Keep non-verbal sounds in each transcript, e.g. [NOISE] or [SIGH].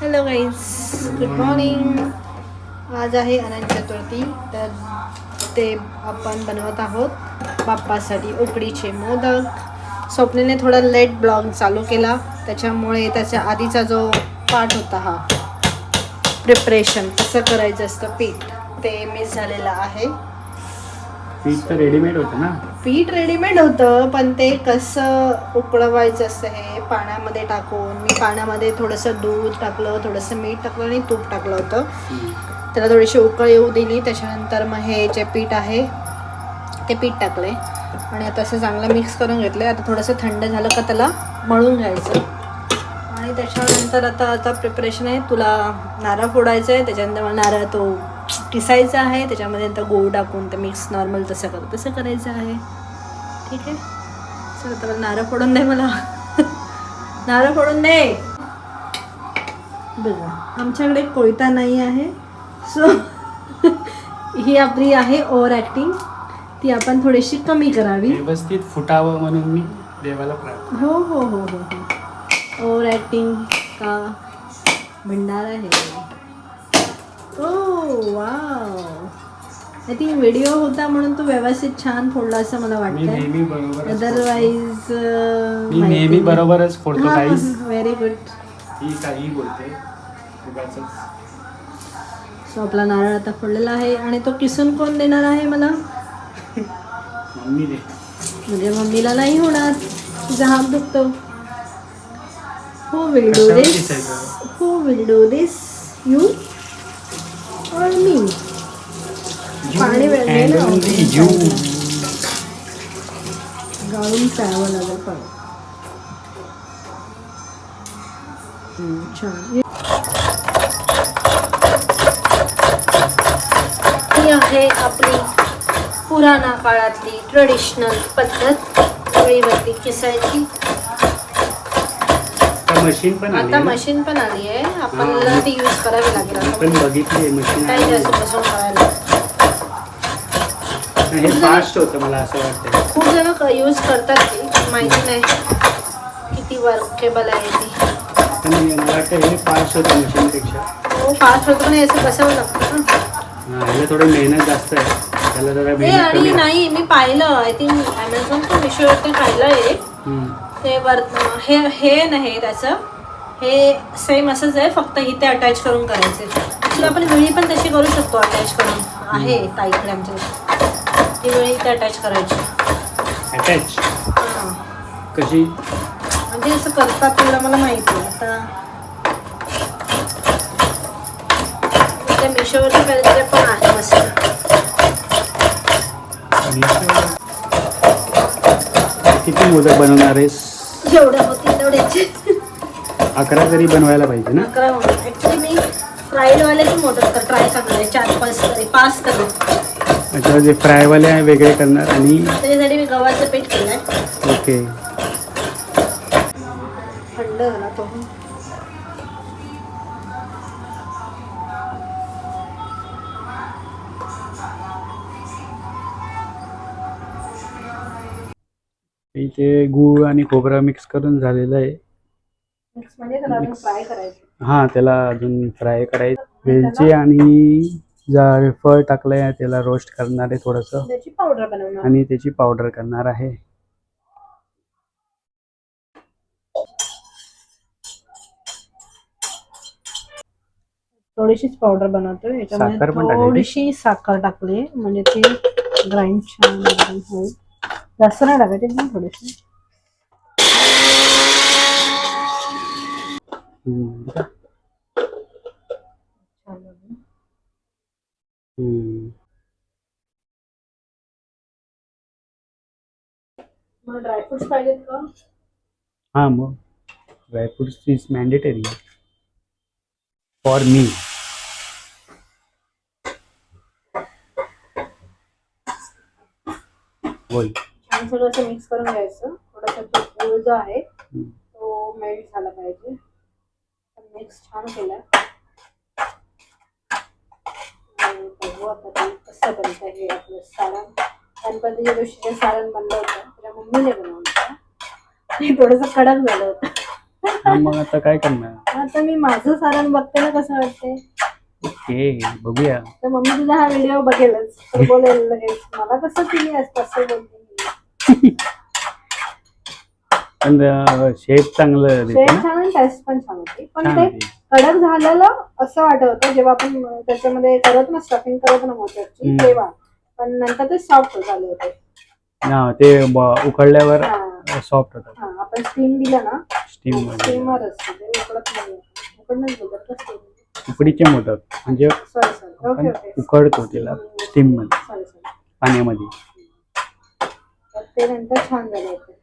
Hello guys good morning आज आहे अनंत चतुर्थी. तर ते आपण बनवत आहोत बाप्पासाठी उकडीचे मोदक. स्वप्नेने थोडा लेट ब्लॉग चालू केला. त्याच्यामुळे त्याच्या आधीचा जो पार्ट होता हा प्रिपरेशन कसं करायचं असतं पीठ. ते मिस झालेलं आहे. पीठ तर रेडीमेड होतं ना? पीठ रेडीमेड होतं पण ते कसं उकळवायचं असतं हे पाण्यामध्ये टाकून मी पाण्यामध्ये थोडंसं दूध टाकलं थोडंसं मीठ टाकलं आणि तूप टाकलं होतं. त्याला थोडीशी उकळ येऊ दिली त्याच्यानंतर मग हे जे पीठ आहे ते पीठ टाकले. आणि आता असं चांगलं मिक्स करून घेतलं आता थोडंसं थंड झालं का त्याला मळून घ्यायचं. आणि त्याच्यानंतर आता आता प्रिपरेशन आहे. तुला नारळ फोडायचं आहे त्याच्यानंतर मला नारळ तो किसायचा आहे. त्याच्यामध्ये नंतर गोळ टाकून ते मिक्स नॉर्मल तसं करतो तसं करायचं आहे. ठीक आहे? चल आता मला नारळ फोडून दे मला. नारळ फोडून दे. बघा आमच्याकडे कोयता नाही आहे. सो [LAUGHS] ही आपली आहे ओव्हर ॲक्टिंग ती आपण थोडीशी कमी करावी. व्यवस्थित फुटावं म्हणून मी देवाला प्रार्थना हो हो हो हो हो. ओव्हर ॲक्टिंग का भंडार आहे. Oh wow I think video होता म्हणून तू व्यवस्थित छान फोडला असं मला मी वाटतं अदरवाईज मी नेहमी बरोबरच फोडतो व्हेरी गुड ही काही बोलते. सो आपला नारळ आता फोडलेला आहे आणि तो किसून कोण देणार आहे मला? मम्मी दे. म्हणजे मम्मीला नाही होणार. तुझा हात दुखतो. Who will do this? Who will do this? You or me? पाणी वेळ. गाळून प्यावं लागेल पण छान. ही आहे आपली पुराणा काळातली ट्रेडिशनल पद्धत पोळीवरती किसायची आता मशीन पण आली आता? मशीन पण आली आहे. आपल्याला ती यूज करावी लागेल मी आता. पण बघितली मशीन काही जास्त बसून करायला. हे फास्ट होतं मला असं वाटतं खूप जण यूज करतात ती माहिती नाही किती वर्केबल आहे ती. पण मला वाटतं हे फास्ट होतं मशीनपेक्षा. हो फास्ट होतं पण हे असं बसावं लागतं ना हा, ह्याला थोडं मेहनत जास्त आहे. त्याला जरा हे मेहनत आणि आहे. नाही मी पाहिलं आय थिंक पण मिशोवरती पाहिलं आहे. हम्म. ते वर हे हे नाही त्याचं. हे सेम असंच आहे फक्त इथे अटॅच करून करायचे आपण वेळी पण तशी करू शकतो अटॅच करून. आहे ताईकडे आमच्या ती वेळी इथे अटॅच करायची. अटॅच हां. कशी? म्हणजे असं करतात तेवढं मला माहिती आहे. आता त्या मिशोवरती पाहिजे पण आहे मस्त. किती मोदक बनवणार आहेस? जेवढे होतील तेवढ्याचे अकरा तरी बनवायला पाहिजे ना? अकरा ॲक्च्युली मी फ्राईडवालेच मोठं कर ट्राय करणार आहे. चार पाच तरी पाच तरी. अच्छा जे फ्रायवाले आहे वेगळे करणार आणि त्याच्यासाठी मी गव्हाचं पीठ केलं आहे ओके. थंड झाला तो इथे गूळ आणि खोबरं मिक्स करून झालेलं आहे. मिक्स म्हणजे त्याला अजून फ्राय करायचं. हा त्याला अजून फ्राय करायचं. वेलची आणि जा फळ टाकलंय त्याला रोस्ट करणार आहे थोडंसं. त्याची पावडर बनवणार. आणि त्याची पावडर करणार आहे. थोडीशीच पावडर बनवतोय. साखर पण? थोडीशी साखर टाकली. म्हणजे ती ग्राइंड छान एकदम होईल. जास्त नाही टाकायची एकदम थोडीशी. हम्म. हम्म. मला ड्रायफ्रुट्स पाहिजेत का? हा मग. Dry fruits is mandatory for me बोल. छान सगळं असं मिक्स करून घ्यायचं. थोडासा तो गुळ जो आहे. तो मेल्ट झाला पाहिजे. मिक्स छान केला. कसं बनतं हे आपलं सारण गणपतीच्या दिवशी जे सारण बनलं होतं त्याच्या मम्मीने बनवलं. ते थोडंसं कडक झालं होतं. मग आता काय करणार आता मी माझं सारण बघते ना कसं वाटते ओके बघूया तर मम्मी तुझा हा व्हिडिओ बघेलच. तर बोलेल लगेच मला कसं तिने असं बोलते [LAUGHS] पण शेप चांगलं देते ना? छान आणि टेस्ट पण छान होती. पण छान ते होती. कडक झालेलं असं वाटत होतं जेव्हा आपण त्याच्यामध्ये करत ना स्टफिंग करत ना मोत्याची हम्म. तेव्हा. पण नंतर ते सॉफ्ट झाले होते. हा ते ब- उकडल्यावर हा. सॉफ्ट होतात. हा आपण स्टीम दिलं ना स्टीममध्ये. स्टीमवर असतं. ते उकडत नाही. उकडणंच उकडीचे मोदक. म्हणजे सॉरी सॉरी आपण ओके ओके उकडतो तिला स्टीममध्ये सॉरी सॉरी पाण्यामध्ये. तर ते नंतर छान झाले होते.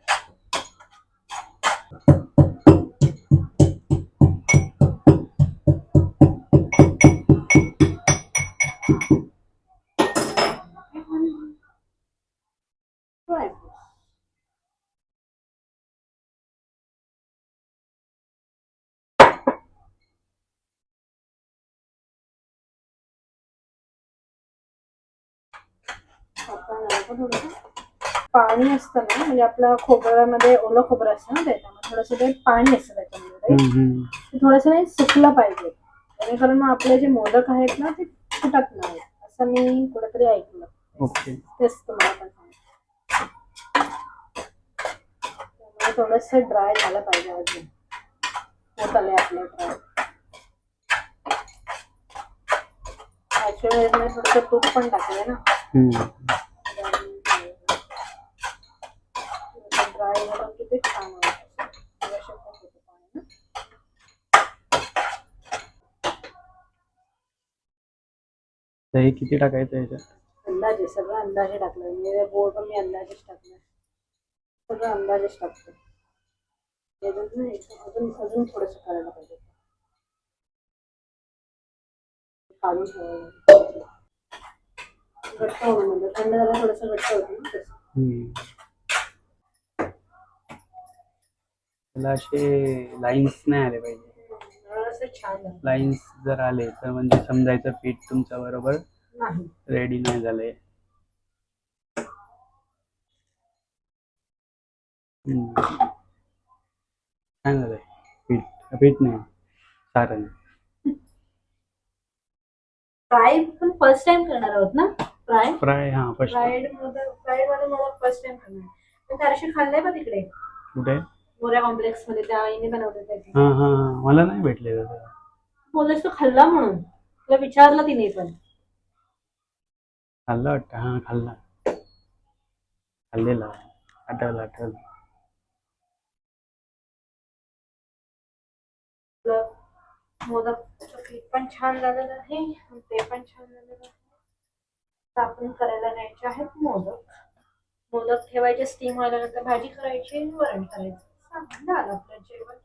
आपण पाणी असतं ना म्हणजे आपल्या खोबऱ्यामध्ये ओलं खोबरं असतं ना त्याच्यामध्ये थोडंसं ते पाणी असतं त्याच्यामध्ये. ते थोडंसं नाही सुकलं पाहिजे. जेणेकरून मग आपले जे मोदक आहेत ना ते फुटत नाही असं मी कुठेतरी ऐकलं. ओके. तेच तुम्हाला पण सांगते. त्यामुळे थोडंसं ड्राय झालं पाहिजे अजून. होत आलंय आपलं ड्राय थोडंसं तूप पण टाकलंय ना. ड्राय झालं की ते छान होतं. थोडंसं खूप होतं पाणी ना. तर हे किती टाकायचं याच्यात अंदाजे, सगळं अंदाजे टाकलं म्हणजे बोर्ड मी अंदाजेच टाकलं सगळं अंदाजेच टाकतो अजून अजून थोडंसं करायला पाहिजे काढून ठेवायला घट्ट होणं म्हणजे थंड झालं थोडंसं घट्ट होतं ना तसं हम्म. त्याला असे लाईन्स नाही आले पाहिजे असं छान झालं लाईन्स जर आले तर म्हणजे समजायचं पीठ तुमच्या बरोबर नाही रेडी नाही झालंय हम्म. छान झालंय पीठ पीठ नाही सारण फ्राय पण फर्स्ट टाइम करणार आहोत ना फ्राय? फ्राय हा फर्स्ट फ्राईड फ्राईडमध्ये मला फर्स्ट टाइम करणार पण त्या दिवशी खाल्लंय का तिकडे कुठे? मोऱ्या कॉम्प्लेक्समध्ये त्या आईने बनवलं त्याची हा हा हा. मला नाही भेटले दादा तू खाल्ला म्हणून. तुला विचारलं तिने पण. खाल्ला वाटतं. हा खाल्ला. खाल्लेला. आठवलं आठवलं. आपलं मोदकचं पीठ पण छान झालेलं आहे. आणि ते पण छान झालेलं आहे. आपण करायला घ्यायचे आहेत मोदक. मोदक ठेवायचे स्टीम व्हायला नंतर भाजी करायची आणि वरण करायचं. झालं आपलं जेवण.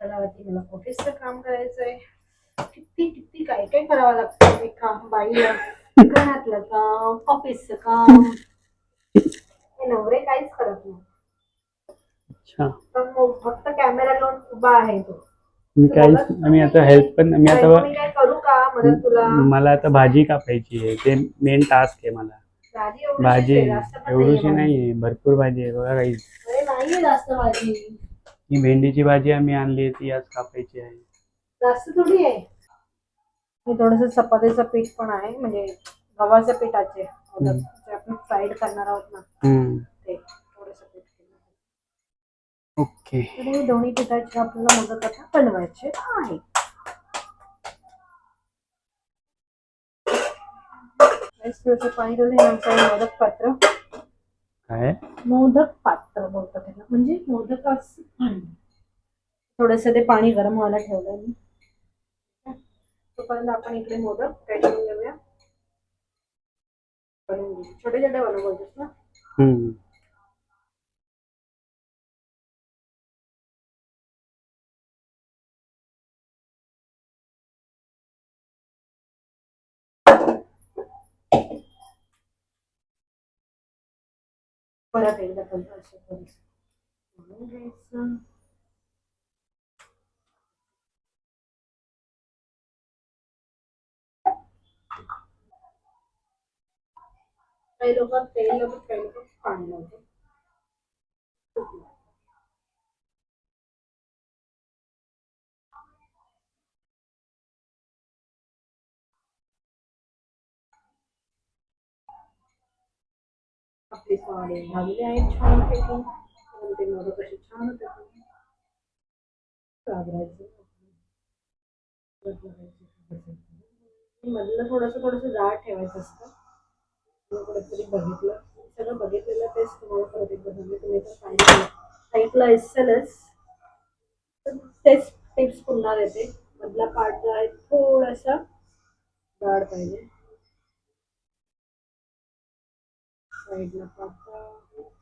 त्याच्यावरती मला ऑफिसचं काम करायचंय. किती किती काय काय करावं लागतं एका बाईला घरातलं काम ऑफिसचं काम. हे नवरे काहीच करत नाही अच्छा. पण मग फक्त कॅमेरा लावून उभा आहे तो. मी काय मी आता हेल्प पण मी आता करू का मदत तुला? मला आता भाजी कापायची आहे. ते मेन टास्क आहे मला. भाजी एवढीशीच भाजी आहे, जास्त पण एवढीशी नाहीये नाही आहे. भरपूर भाजी आहे बघा काही. भाजी. अरे नाहीये जास्त भाजी. ही भेंडीची भाजी आम्ही आणली आहे ती आज कापायची आहे. जास्त थोडी आहे. हे थोडस चपातीचं पीठ पण आहे म्हणजे गव्हाच्या पिठाचे. आपण फ्राईड करणार आहोत ना. हम्म. ते थोडस पीठ केलं आहे. ओके. तर हे दोन्ही पिठाचे आपल्याला मोदक आता बनवायचे आहे पाणी मोदक पात्र. काय? मोदक पात्र बोलतात त्याला. म्हणजे मोदकाचं भांड थोडस ते पाणी गरम व्हायला ठेवलं मी. तोपर्यंत आपण इकडे मोदक रेडी करून घेऊया. छोटे छोटे बनव बोलतोस ना? हम्म. परत एकदा पण असं थोडंसं बनवून घ्यायचं काही लोक तेल लावतात काही आपली साडी झालेली आहेत छान पैकी ते मोदक कसे छान होते मधलं थोडस थोडस जाड ठेवायचं असतं. कुठेतरी बघितलं. सगळं बघितलेलं तेच तुम्हाला परत एकदा सांगते तुम्ही तर सांगितलं ऐकलं असेलच तर तेच टिप्स पुन्हा देते. मधला पार्ट जो आहे थोडासा जाड पाहिजे. side na papawis.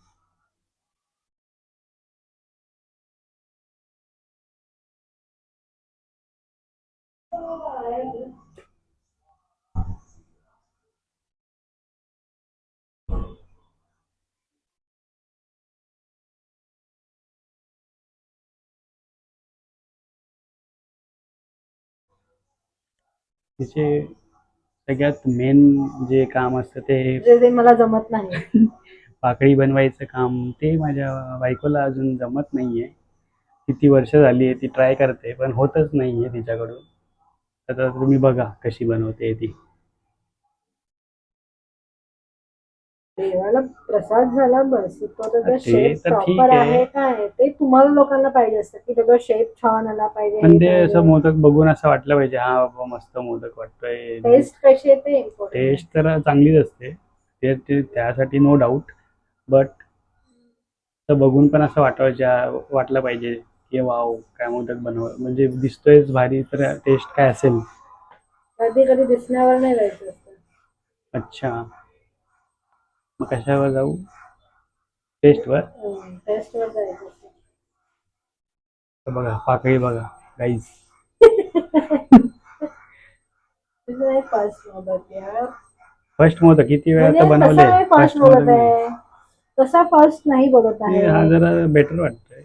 तिचे सगळ्यात मेन जे काम असतं ते जे मला जमत नाही. [LAUGHS] पाकळी बनवायचं काम ते माझ्या बायकोला अजून जमत नाहीये. किती वर्ष झाली आहे ती ट्राय करते पण होतच नाहीये तिच्याकडून. आता तुम्ही बघा कशी बनवते ती. देवाला प्रसाद झाला बस तो त्याचा ते शेप प्रॉपर आहे. आहे काय? ते तुम्हाला लोकांना पाहिजे असतं की त्याचा शेप छान आला पाहिजे. पण ते. असं मोदक बघून असं वाटलं पाहिजे हा बाबा मस्त मोदक वाटतोय. टेस्ट कशी येते important. टेस्ट तर चांगलीच असते. ते ते- त्यासाठी नो डाऊट बट तर बघून पण असं वाटायच्या वाटलं पाहिजे की वाव काय मोदक बनव म्हणजे दिसतोयच भारी तर टेस्ट काय असेल? कधी कधी दिसण्यावर नाही जायचं अच्छा. मग कशावर जाऊ टेस्टवर टेस्ट वर जायचं तर बघा पाकळी बघा गाईज फ़र्स्ट मोदक किती वेळा तर बनवले? फ़र्स्ट मोदक आहे तसा फ़र्स्ट नाही बोलत आहे? हा जरा बेटर वाटतोय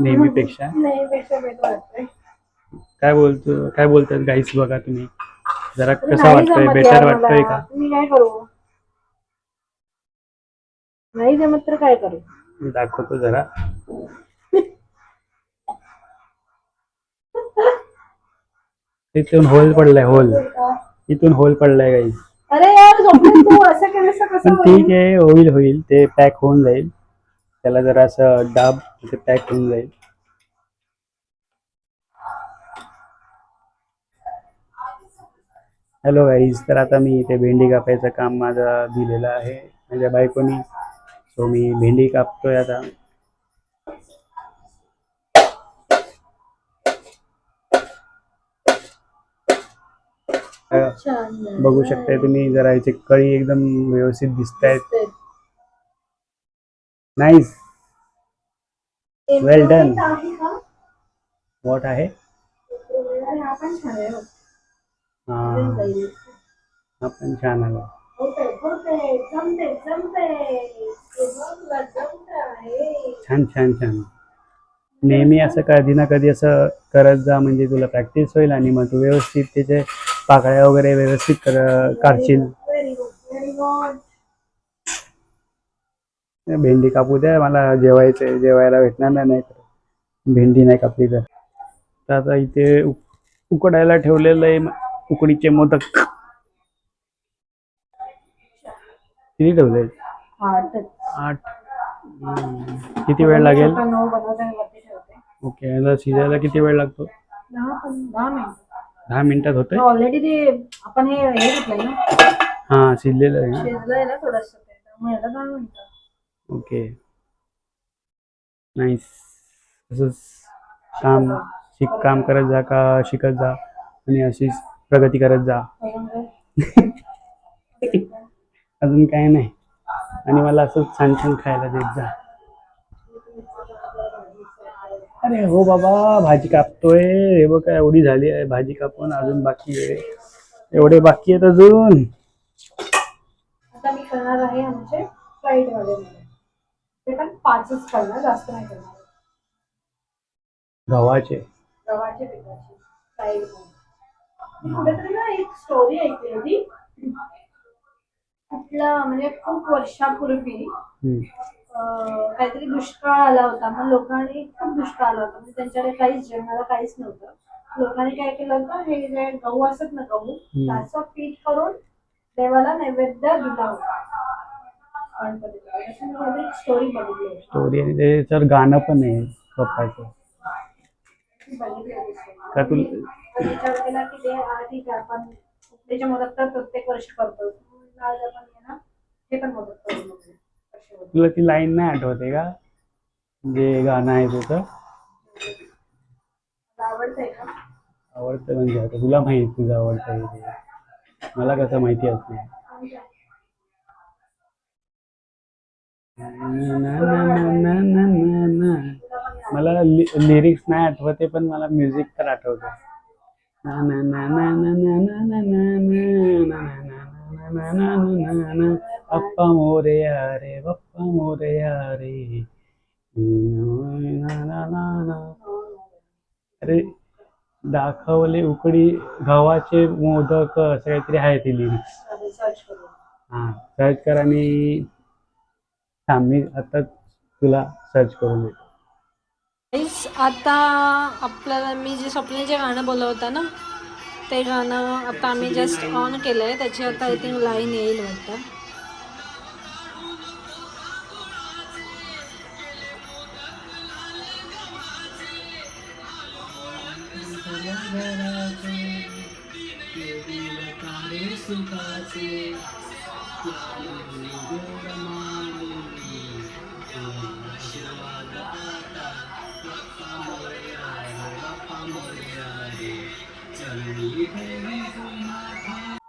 नेहमीपेक्षा. [LAUGHS] नेहमीपेक्षा बेटर वाटतंय. काय बोलतो काय बोलतात गाईस बघा तुम्ही. जरा कसा वाटतोय? बेटर वाटतोय का? मी काय करू? नाही जमत तर काय करू? मी दाखवतो जरा. इथून होल पडलाय होल इथून होल पडलाय गाईस. अरे यार तू. असं केलं कसं पण ठीक आहे होईल होईल. ते पॅक होऊन जाईल. त्याला जरा असं डाब ते पॅक होऊन जाईल. हॅलो गाईज तर आता मी इथे भेंडी कापायचं काम माझं दिलेलं आहे. माझ्या बायकोनी सो मी भेंडी कापतोय आता. बघू शकताय तुम्ही जरा याची कळी एकदम व्यवस्थित दिसत आहेत नाईस वेल डन वॉट आहे आपण छान आलो. छान छान छान. नेहमी असं कधी ना कधी असं करत जा म्हणजे तुला प्रॅक्टिस होईल आणि मग तू व्यवस्थित त्याचे पाकळ्या वगैरे व्यवस्थित कर काढशील. भेंडी कापू द्या मला जेवायचं जेवायला भेटणार नाही नाही तर भेंडी नाही कापली तर. तर आता इथे उकडायला ठेवलेलं आहे उकडीचे मोदक. किती ठेवले? आठ. किती वेळ लागेल. ओके याला शिजायला किती वेळ लागतो? दहा मिनिटात होते ऑलरेडी ते आपण हे हे घेतलंय ना? हां शिजलेलं आहे ना? शिजलंय ना थोडस त्यामुळे याला दहा मिनिटं. ओके. नाईस. असंच काम शिक काम करत जा का शिकत जा आणि अशीच प्रगती करत जा. अजून काय? [LAUGHS] अजून काय नाही. आणि मला असंच छान छान खायला देत जा. अरे हो बाबा भाजी कापतोय. हे बघ काय एवढी झाली आहे भाजी कापून अजून बाकी आहे. एवढे बाकी आहेत अजून. गव्हाचे. कुठेतरी ना एक स्टोरी ऐकली होती. कुठला म्हणजे खूप वर्षापूर्वी. अं, काहीतरी दुष्काळ आला होता. मग लोकांनी खूप दुष्काळ आला होता. म्हणजे त्यांच्याकडे काहीच जेवणाला काहीच नव्हतं. लोकांनी काय केलं होतं हे जे गहू असत ना गहू त्याचं पीठ करून देवाला नैवेद्य दिला होता. स्टोरी बघितली स्टोरी आणि त्याच्यावर गाणं पण आहे पप्पाचं. का तुला विचार केला की ते आधी ते आपण त्याच्या मदत तर प्रत्येक वर्षी करतो तुला ती लाईन नाही आठवते का? जे गाणं आहे त्याचं आवडतं म्हणजे आता तुला माहिती तुझं आवडतं ते. मला कसं माहिती असणार ना, ना, ना, ना, ना, ना, ना. मला लिरिक्स नाही आठवते पण मला म्युझिक तर आठवतं ना, ना, ना, ना, ना, ना, ना, ना, ना, ना, ना, ना, ना, ना, ना, ना, मोरया रे बाप्पा मोरया रे ना, ना, ना, अरे दाखवले उकडी गव्हाचे मोदक असं काहीतरी आहे ती लिरिक्स हा सर्च कर आणि थांब मी आता तुला सर्च करून देतो. आता आपल्याला मी जे स्वप्ने जे गाणं बोलवता ना ते गाणं आता आम्ही जस्ट ऑन केलं आहे त्याची आता आय थिंक लाईन येईल वाटतं.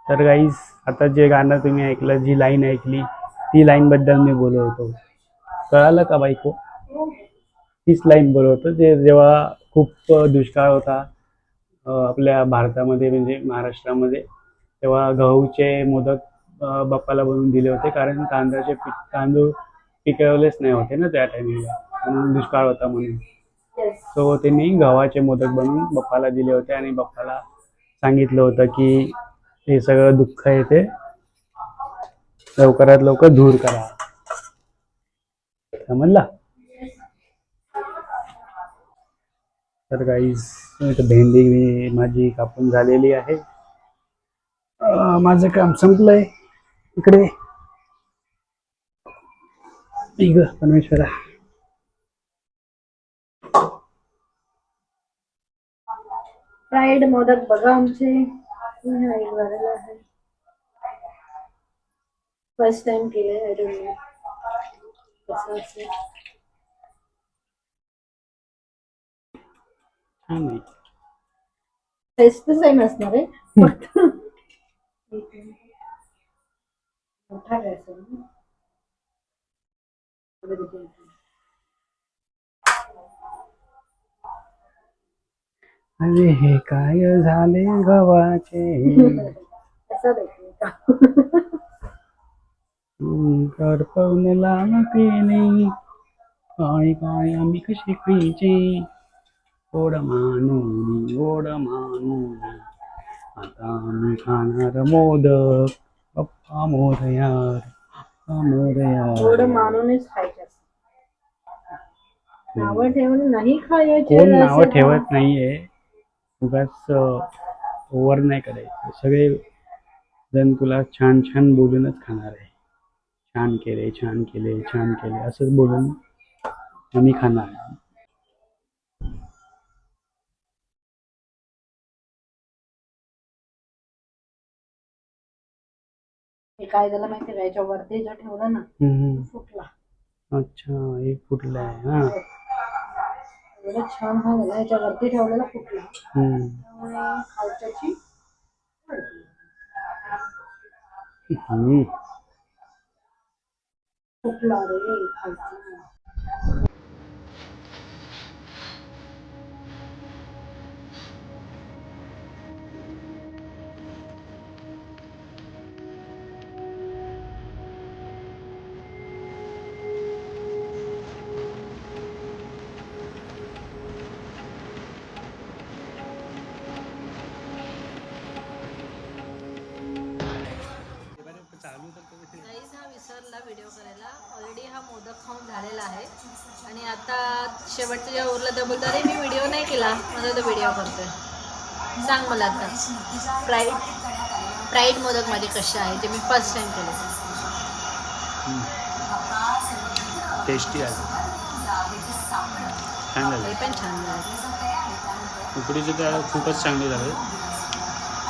तर गाईज आता जे गाणं तुम्ही ऐकलं जी लाईन ऐकली ती लाईन बद्दल मी बोलत होतो. कळालं का बायको? तीच लाईन बोलत होतो जे जेव्हा खूप दुष्काळ होता आपल्या भारतामध्ये म्हणजे महाराष्ट्रामध्ये तेव्हा गहूचे मोदक बाप्पाला बनवून दिले होते कारण तांदळाचे पीक तांदूळ पिकवलेच नाही होते ना त्या टायमिंगला म्हणून दुष्काळ होता म्हणून. सो त्यांनी गव्हाचे मोदक बनवून बाप्पाला दिले होते आणि बाप्पाला सांगितलं होतं की हे सगळं दुःख आहे ते. लवकरात लवकर दूर करा. समजला? तर काही भेंडी मी माझी कापून झालेली आहे. माझं काम संपलंय. इकडे. ग परमेश्वरा. फ्राईड मोदक बघा आमचे. हा फर्स्ट टाइम केले आय डोंट नो कसं असेल. टेस्ट सेम असणार आहे. फक्त मोठा ना. अरे हे काय झाले गव्हाचे? [LAUGHS] असं देखील का? [LAUGHS] करपवून लाल केले काय काय आम्ही कशी खायचे ओढ मानून ओढ मानून आता आम्ही खाणार मोदक. पप्पा मोरयार पप्पा मोरयार थोडं मानूनच खायचं. नावं ठेवून नाही खायचे कोण नावं ठेवत नाहीये. उगाच ओव्हर नाही करायचं. सगळे जण तुला छान छान बोलूनच खाणार आहे. छान केले छान केले छान केले असंच बोलून आम्ही खाणार आहे. हे काय झालं माहिती का? याच्या वरती जर ठेवलं ना हम्म. फुटला. अच्छा एक फुटलं आहे हा. एवढं छान हा झाला याच्या वरती ठेवलेला फुटला हम्म. त्यामुळे खालच्याची हम्म. फुटला रे खालचा शेवटचं जेव्हा उरलं तर बोलतो अरे मी व्हिडिओ नाही केला. माझा तो व्हिडिओ करतोय सांग मला आता. फ्राईड फ्राईड मोदक माझे कसे आहे? ते मी फर्स्ट टाइम केले. टेस्टी आहे. छान झालं. पण छान झालं. उकडीचं तर खूपच चांगले झाले.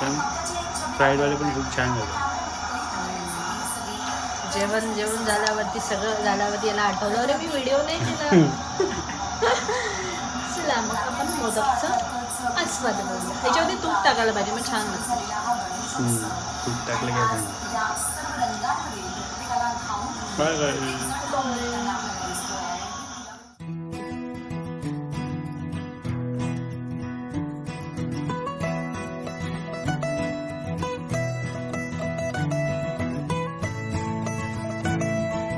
पण फ्राईडवाले पण खूप छान झाले. जेवण जेवण झाल्यावरती सगळं झाल्यावरती याला आठवलं अरे मी व्हिडिओ नाही केला. [LAUGHS] [LAUGHS] चला मग आपण मोदकचं आस्वाद बघूया. त्याच्यावरती तूप टाकायला पाहिजे मग छान लागतं. हम्म, तूप टाकलं काय बाय